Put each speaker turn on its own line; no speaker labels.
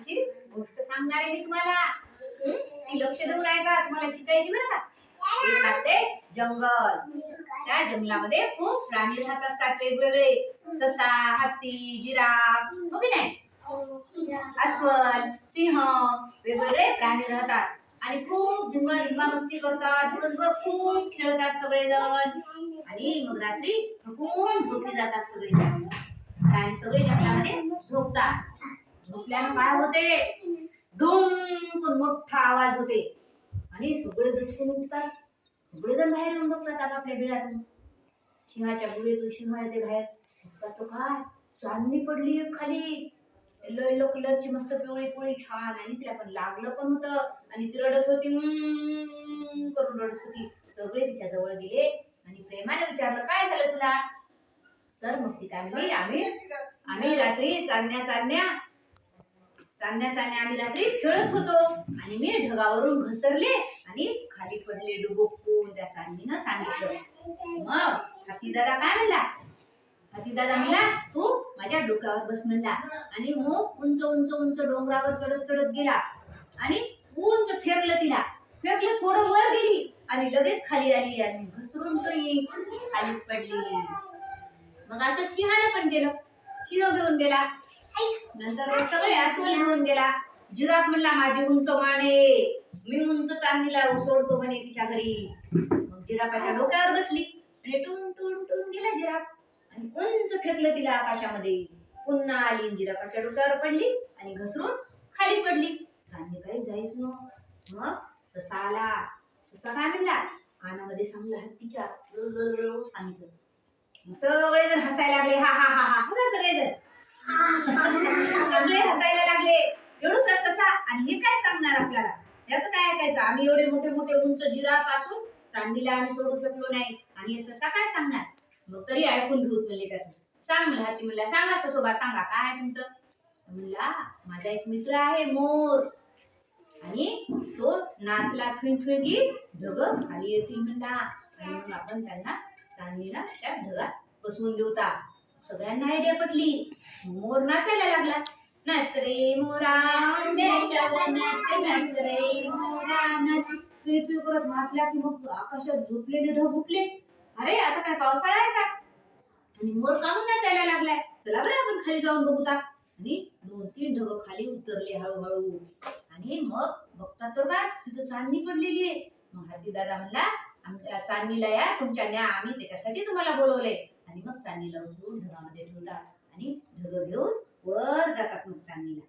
चांदणीची गोष्ट सांगणार आहे मी तुम्हाला. लक्ष देऊन आहे का तुम्हाला शिकायची बरं का? एक असते जंगल. त्या जंगलामध्ये खूप प्राणी राहत असतात वेगवेगळे. ससा हत्ती जिराफ हो की नाही? अस्वल सिंह वेगवेगळे प्राणी राहतात. आणि खूप धिंगा धिंगा मस्ती करतात. दिवसभर खूप खेळतात सगळेजण. आणि मग रात्री थकून झोपी जातात सगळेजण. प्राणी सगळे जंगलामध्ये झोपतात. झोपल्यानं काय होते. डुंकून मोठा आवाज होते. आणि सगळे दचकून उठतात सगळेजण बाहेर येऊन बघतात आपापल्या बिळातून. सिंहाच्या गुळेतून सिंह येते बाहेर. तो काय? चांदणी पडली खाली. येलो येलो कलरची मस्त पिवळी पिवळी छान. आणि तिला पण लागलं पण होतं. आणि ती रडत होती. करून रडत होती. सगळे तिच्या जवळ गेले. आणि प्रेमाने विचारलं काय झालं तुला? तर मग ती काय म्हणली आम्ही आम्ही रात्री चांदण्या चांदण्या चांदण्या चांदण्या आम्ही रात्री खेळत होतो. आणि मी ढगावरून घसरले आणि खाली पडले डुबुकून त्या चांदीनं सांगितलं. मग हाती दादा काय म्हणला? हाती दादा म्हणला तू माझ्या डोक्यावर बस म्हणला. आणि मग उंच उंच उंच डोंगरावर चढत चढत गेला. आणि उंच फेकलं तिला. फेकलं थोडं वर गेली आणि लगेच खाली आली आणि घसरून ती खालीच पडली. मग असं सिंहानं पण केलं. सिंह घेऊन गेला. नंतर सगळे अस्वल घेऊन गेला. जिराफ म्हणला माझी उंच माने मी उंच चांदीला सोडतो म्हणे तिच्या घरी. मग जिराफाच्या डोक्यावर बसली आणि टुन टुन टुन गेला जिराफ. आणि उंच फेकलं तिला आकाशामध्ये. पुन्हा आली जिराफाच्या डोक्यावर पडली आणि घसरून खाली पडली. चांदी काही जायच मग ससा आला. ससा काय म्हणला? कानामध्ये सांगला हत्तीच्या सांगितलं सगळेजण हसायला लागले. हा हा हा हा हसा सगळेजण. सगळे हसायला लागले. एवढूच ससा आणि हे काय सांगणार आपल्याला? याचं काय ऐकायचं? आम्ही एवढे मोठे मोठे उंच जिराफ असून चांदीला आम्ही सोडू शकलो नाही. आणि हे ससा काय सांगणार? मग तरी ऐकून घेऊ म्हणले का सांग म्हणला हाती म्हणला सांगा ससोबा सांगा. काय आहे तुमचं? म्हणला माझा एक मित्र आहे मोर. आणि तो नाचला थुई थुई ढग. खाली येतील म्हणला आणि मग आपण त्यांना चांदीला त्या ढगात बसवून देऊता सगळ्यांना आयडिया पटली. मोर नाचायला लागला. नाच रे मोरा आंब्याच्या वनात नाच रे मोरा नाच करत नाचला की मग आकाशात झोपलेले ढग उठले. अरे आता काय पावसाळा आहे का? आणि मोर काढून नाचायला लागलाय? चला बरं आपण खाली जाऊन बघूता आणि दोन तीन ढग खाली उतरले हळूहळू. आणि मग बघतात तर काय तिथं चांदणी पडलेली आहे. मग हाती दादा म्हणला आमच्या चांदणीला या तुमच्या न्या आम्ही त्याच्यासाठी तुम्हाला बोलवले आणि मग चांदणीला उचलून ढगामध्ये ठेवतात आणि ढग घेऊन वर जातात मग चांदणीला.